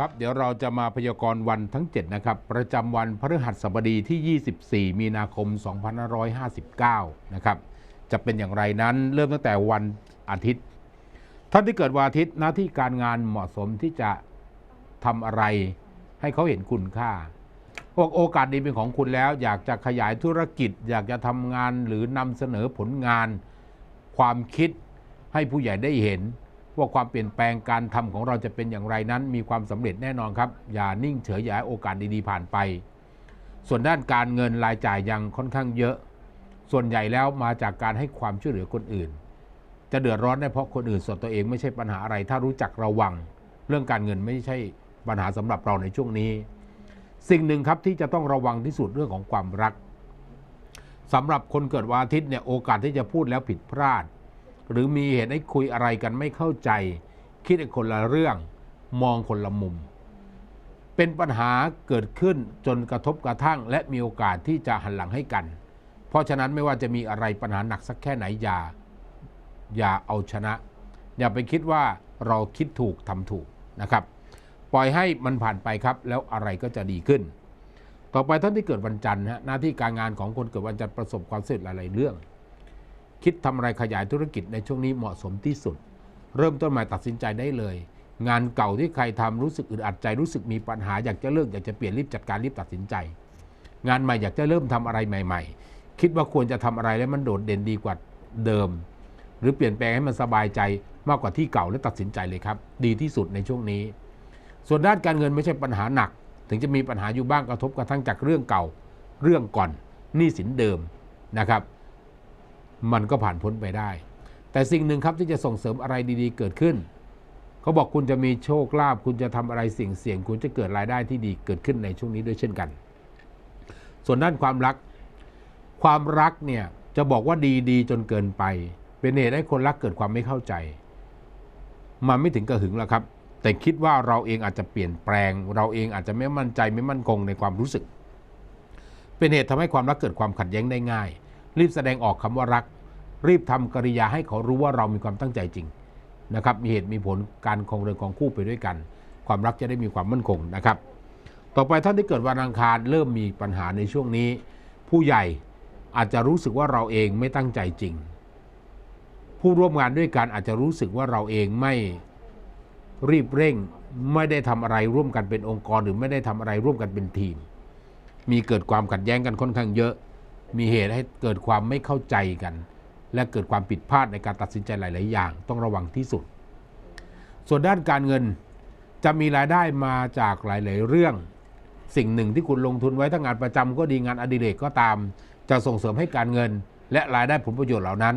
ครับเดี๋ยวเราจะมาพยากรณ์วันทั้ง 7 นะครับ ประจำวันพฤหัสบดีที่ 24 มีนาคม 2559 นะครับ จะเป็นอย่างไรนั้นเริ่มตั้งแต่วันอาทิตย์ท่านที่เกิดวันอาทิตย์หน้าที่การงานเหมาะสมที่จะทำอะไร ให้เขาเห็นคุณค่าพวกโอกาสดีเป็นของคุณแล้ว อยากจะขยายธุรกิจ อยากจะทำงานหรือนำเสนอผลงาน ความคิดให้ผู้ใหญ่ได้เห็น ว่าความเปลี่ยนแปลงการทำของเราจะเป็นอย่างไรนั้น มีความสำเร็จแน่นอนครับ อย่านิ่งเฉยอย่าให้โอกาสดีๆผ่านไป ส่วนด้านการเงินรายจ่ายยังค่อนข้างเยอะ ส่วนใหญ่แล้วมาจากการให้ความช่วยเหลือคนอื่น จะเดือดร้อนได้เพราะคนอื่นส่วนตัวเองไม่ใช่ปัญหาอะไร ถ้ารู้จักระวัง เรื่องการเงินไม่ใช่ปัญหาสำหรับเราในช่วงนี้ สิ่งหนึ่งครับที่จะต้องระวังที่สุดเรื่องของความรักสำหรับคนเกิดวันอาทิตย์เนี่ยโอกาสที่จะพูดแล้วผิดพลาด หรือมีเหตุให้คุยอะไรกันไม่เข้าใจ คิดคนละเรื่อง มองคนละมุม เป็นปัญหาเกิดขึ้นจนกระทบกระทั่ง และมีโอกาสที่จะหันหลังให้กัน เพราะฉะนั้นไม่ว่าจะมีอะไรปัญหาหนักสักแค่ไหนอย่าอย่าเอาชนะ อย่าไปคิดว่าเราคิดถูกทำถูกนะครับ ปล่อยให้มันผ่านไปครับ แล้วอะไรก็จะดีขึ้น ต่อไปท่านที่เกิดวันจันทร์ฮะหน้าที่การงานของคนเกิดวันจันทร์ประสบความสำเร็จหลายๆเรื่อง คิดทำอะไรขยายธุรกิจในช่วงนี้เหมาะสมที่สุด เริ่มต้นใหม่ตัดสินใจได้เลย งานเก่าที่ใครทำรู้สึกอึดอัดใจรู้สึกมีปัญหาอยากจะเลิกอยากจะเปลี่ยนรีบจัดการรีบตัดสินใจ งานใหม่อยากจะเริ่มทำอะไรใหม่ ๆ คิดว่าควรจะทำอะไรแล้วมันโดดเด่นดีกว่าเดิม หรือเปลี่ยนแปลงให้มันสบายใจมากกว่าที่เก่าและตัดสินใจเลยครับ ดีที่สุดในช่วงนี้ ส่วนด้านการเงินไม่ใช่ปัญหาหนัก ถึงจะมีปัญหาอยู่บ้างกระทบกระทั่งจากเรื่องเก่า เรื่องก่อนหนี้สินเดิมนะครับ มันก็ผ่านพ้นไปได้ แต่สิ่งหนึ่งครับที่จะส่งเสริมอะไรดีๆ เกิดขึ้น เขาบอกคุณจะมีโชคลาภคุณจะทำอะไรเสี่ยงเสี่ยง คุณจะเกิดรายได้ที่ดีเกิดขึ้นในช่วงนี้ด้วยเช่นกัน ส่วนด้านความรัก ความรักเนี่ยจะบอกว่าดีดีจนเกินไป เป็นเหตุให้คนรักเกิดความไม่เข้าใจ มันไม่ถึงกระหึงแล้วครับ แต่คิดว่าเราเองอาจจะเปลี่ยนแปลง เราเองอาจจะไม่มั่นใจไม่มั่นคงในความรู้สึก เป็นเหตุทำให้ความรักเกิดความขัดแย้งได้ง่าย รีบแสดงออกคำว่ารัก รีบทำกริยาให้เขารู้ว่าเรามีความตั้งใจจริงนะครับมีเหตุมีผลการคงเรือนของคู่ไปด้วยกัน ความรักจะได้มีความมั่นคงนะครับ ต่อไปท่านที่เกิดวันอังคารเริ่มมีปัญหาในช่วงนี้ ผู้ใหญ่อาจจะรู้สึกว่าเราเองไม่ตั้งใจจริง ผู้ร่วมงานด้วยกันอาจจะรู้สึกว่าเราเองไม่รีบเร่งไม่ได้ทำอะไรร่วมกันเป็นองค์กร หรือไม่ได้ทำอะไรร่วมกันเป็นทีม มีเกิดความขัดแย้งกันค่อนข้างเยอะ มีเหตุให้เกิดความไม่เข้าใจกัน และเกิดความผิดพลาดในการตัดสินใจหลาย ๆ อย่าง ต้องระวังที่สุด ส่วนด้านการเงินจะมีรายได้มาจากหลาย ๆ เรื่อง สิ่งหนึ่งที่คุณลงทุนไว้ทั้งงานประจำก็ดีงานอดิเรกก็ตาม จะส่งเสริมให้การเงิน และรายได้ผลประโยชน์เหล่านั้น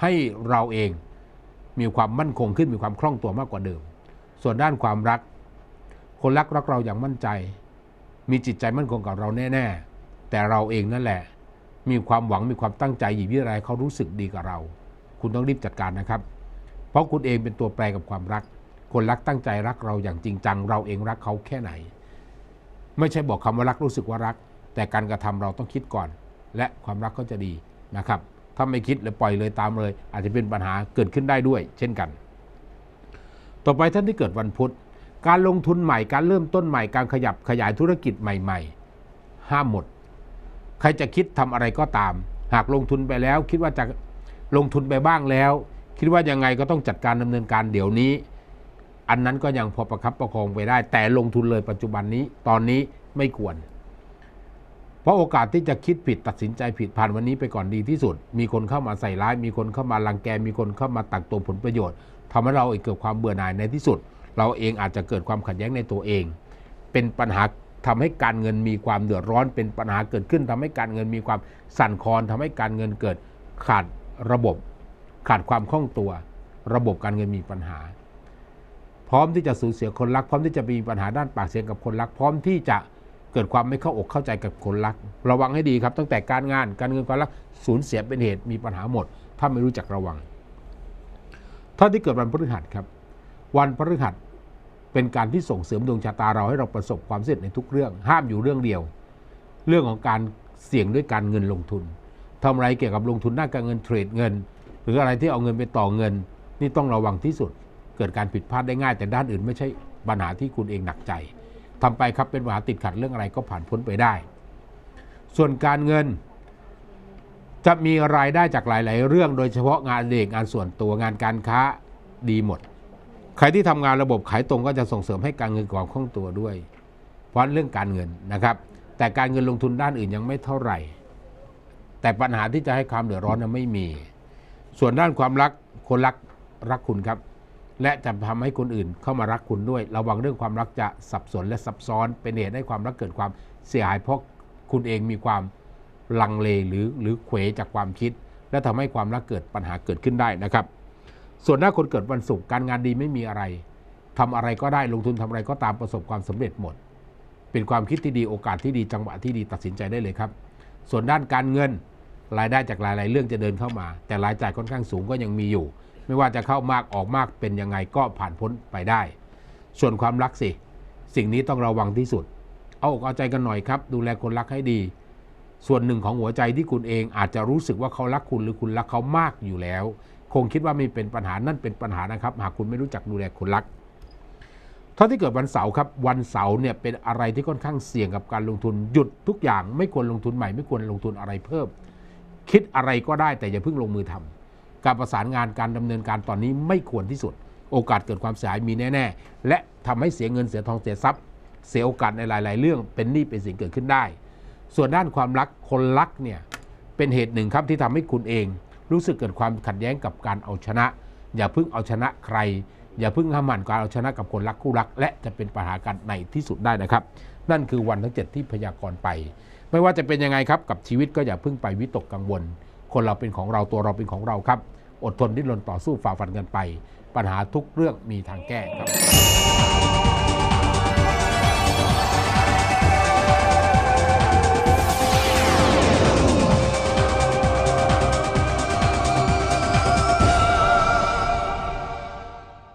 ให้เราเองมีความมั่นคงขึ้นมีความคล่องตัวมากกว่าเดิม ส่วนด้านความรัก คนรักรักเราอย่างมั่นใจ มีจิตใจมั่นคงกับเราแน่ ๆ แต่เราเองนั่นแหละ มีความหวังมีความตั้งใจหยิบยื่นอะไรเขารู้สึกดีกับเรา คุณต้องรีบจัดการนะครับ เพราะคุณเองเป็นตัวแปรกับความรัก คนรักตั้งใจรักเราอย่างจริงจัง เราเองรักเขาแค่ไหน ไม่ใช่บอกคำว่ารักรู้สึกว่ารัก แต่การกระทำเราต้องคิดก่อน และความรักก็จะดีนะครับ ถ้าไม่คิดหรือปล่อยเลยตามเลย อาจจะเป็นปัญหาเกิดขึ้นได้ด้วย เช่นกัน ต่อไปท่านที่เกิดวันพุธการลงทุนใหม่การเริ่มต้นใหม่การขยับขยายธุรกิจใหม่ ๆ ห้ามหมด ใครจะคิดทำอะไรก็ตาม หากลงทุนไปแล้ว คิดว่าจะลงทุนไปบ้างแล้ว คิดว่ายังไงก็ต้องจัดการดำเนินการเดี๋ยวนี้ อันนั้นก็ยังพอประคับประคองไปได้ แต่ลงทุนเลยปัจจุบันนี้ตอนนี้ไม่ควร เพราะโอกาสที่จะคิดผิดตัดสินใจผิดผ่านวันนี้ไปก่อนดีที่สุด มีคนเข้ามาใส่ร้าย มีคนเข้ามารังแกมีคนเข้ามาตักตวงผลประโยชน์ทำให้เราเกิดความเบื่อหน่ายในที่สุด เราเองอาจจะเกิดความขัดแย้งในตัวเอง เป็นปัญหา ทำให้การเงินมีความเดือดร้อนเป็นปัญหาเกิดขึ้นทำให้การเงินมีความสั่นคลอนทำให้การเงินเกิดขาดระบบ ขาดความคล่องตัว ระบบการเงินมีปัญหา พร้อมที่จะสูญเสียคนรัก พร้อมที่จะมีปัญหาด้านปากเสียงกับคนรัก พร้อมที่จะเกิดความไม่เข้าอกเข้าใจกับคนรัก ระวังให้ดีครับ ตั้งแต่การงานการเงินความรักสูญเสียเป็นเหตุมีปัญหาหมด ถ้าไม่รู้จักระวังท่านที่เกิดวันพฤหัสครับ วันพฤหัส เป็นการที่ส่งเสริมดวงชะตาเราให้เราประสบความสำเร็จในทุกเรื่อง ห้ามอยู่เรื่องเดียว เรื่องของการเสี่ยงด้วยการเงินลงทุนทำอะไรเกี่ยวกับลงทุนด้านการเงินเทรดเงิน หรืออะไรที่เอาเงินไปต่อเงิน นี่ต้องระวังที่สุด เกิดการผิดพลาดได้ง่าย แต่ด้านอื่นไม่ใช่ปัญหาที่คุณเองหนักใจทำไปครับเป็นปัญหาติดขัดเรื่องอะไรก็ผ่านพ้นไปได้ ส่วนการเงิน จะมีรายได้จากหลาย ๆ เรื่อง โดยเฉพาะงานเด็กงานส่วนตัวงานการค้าดีหมด ใครที่ทำงานระบบขายตรงก็จะส่งเสริมให้การเงินความคล่องตัวด้วย เพราะเรื่องการเงินนะครับ แต่การเงินลงทุนด้านอื่นยังไม่เท่าไหร่ แต่ปัญหาที่จะให้ความเดือดร้อนนะไม่มี ส่วนด้านความรักคนรักรักคุณครับ และจะทำให้คนอื่นเข้ามารักคุณด้วย ระวังเรื่องความรักจะสับสนและซับซ้อน เป็นเหตุให้ความรักเกิดความเสียหายเพราะคุณเองมีความลังเลหรือหรือเขวจากความคิด และทำให้ความรักเกิดปัญหาเกิดขึ้นได้นะครับ ส่วนหน้าคนเกิดวันศุกร์การงานดีไม่มีอะไรทำอะไรก็ได้ลงทุนทำอะไรก็ตามประสบความสำเร็จหมด เป็นความคิดที่ดีโอกาสที่ดีจังหวะที่ดีตัดสินใจได้เลยครับ ส่วนด้านการเงินรายได้จากหลาย ๆ เรื่องจะเดินเข้ามา แต่รายจ่ายค่อนข้างสูงก็ยังมีอยู่ ไม่ว่าจะเข้ามากออกมากเป็นยังไงก็ผ่านพ้นไปได้ ส่วนความรักสิ สิ่งนี้ต้องระวังที่สุด เอาอกเอาใจกันหน่อยครับ ดูแลคนรักให้ดี ส่วนหนึ่งของหัวใจที่คุณเองอาจจะรู้สึกว่าเขารักคุณหรือคุณรักเขามากอยู่แล้ว คงคิดว่าไม่เป็นปัญหานั่นเป็นปัญหานะครับ หากคุณไม่รู้จักดูแลคนรักท่านที่เกิดวันเสาร์ครับวันเสาร์เนี่ยเป็นอะไรที่ค่อนข้างเสี่ยงกับการลงทุนหยุดทุกอย่าง ไม่ควรลงทุนใหม่ ไม่ควรลงทุนอะไรเพิ่ม คิดอะไรก็ได้แต่อย่าเพิ่งลงมือทำการประสานงานการดำเนินการตอนนี้ไม่ควรที่สุด โอกาสเกิดความเสียหายมีแน่ ๆ และทำให้เสียเงินเสียทองเสียทรัพย์ เสียโอกาสในหลาย ๆ เรื่องเป็นหนี้เป็นสินเกิดขึ้นได้ ส่วนด้านความรักคนรักเนี่ยเป็นเหตุหนึ่งครับที่ทำให้คุณเอง รู้สึกเกิดความขัดแย้งกับการเอาชนะ อย่าเพิ่งเอาชนะใคร อย่าเพิ่งห้ามหันการเอาชนะกับคนรักคู่รัก และจะเป็นปัญหากันในที่สุดได้นะครับ นั่นคือวันทั้งเจ็ดที่พยากรณ์ไป ไม่ว่าจะเป็นยังไงครับกับชีวิตก็อย่าเพิ่งไปวิตกกังวล คนเราเป็นของเราตัวเราเป็นของเราครับ อดทนดิ้นรนต่อสู้ฝ่าฟันกันไป ปัญหาทุกเรื่องมีทางแก้ครับ